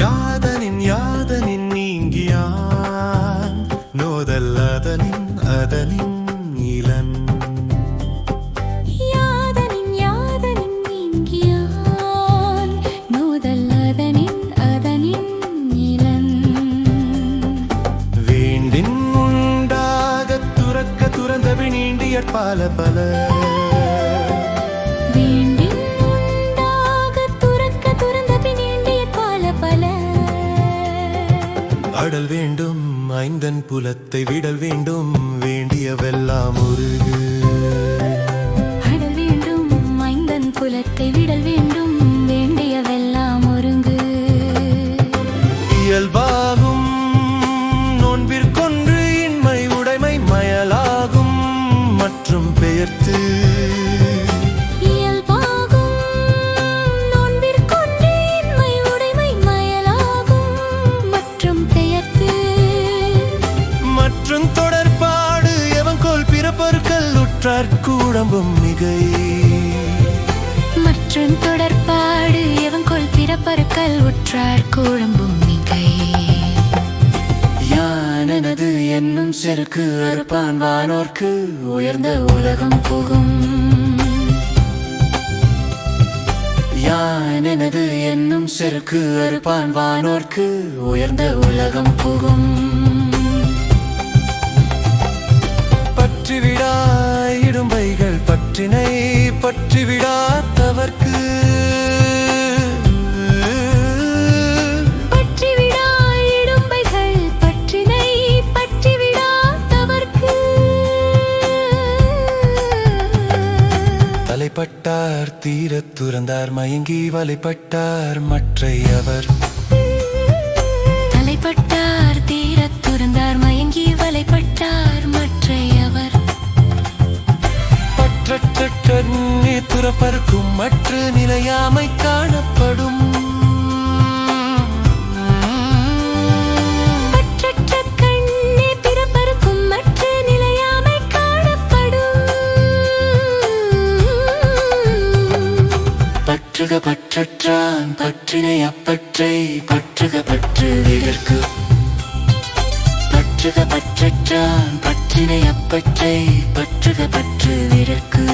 யாதனின் யாதனின் நீங்கியான் நோதல் அதனின் பல பல. அடல் வேண்டும் ஐந்தன் புலத்தை விடல் வேண்டும் வேண்டியவெல்லாம் உருகு. உற்றார் கூடம்பும் மிகை. மற்றும் தொடர்பாடு எவங்கொள் பிறப்பருக்கள் உற்றார் கூழம்பும் செருக்கு அறுப்பான் வானோர்க்கு உயர்ந்த உலகம் புகும். யானனது என்னும் செருக்கு அறுப்பான் வானோர்க்கு உயர்ந்த உலகம் புகும். பற்றிவிடா இடும்பைகள் பற்றினை பற்றிவிடாதவர்க்கு பற்றிவிடா தலைப்பட்டார் தீரத் துறந்தார் மயங்கி வலைப்பட்டார் மற்றையவர் தலைப்பட்டார் தீரத் துறந்தார் மயங்கி வலைப்பட்டார் மற்றையவர் பற்றற்ற துறப்பருக்கும் மற்ற நிலையாமை காணப்படும். பற்றுக பற்றற்றான் பற்றினை அப்பற்றை பற்றுக பற்று விடற்கு பற்றுக பற்றற்றான் பற்றினை அப்பற்றை பற்றுக பற்று விடற்கு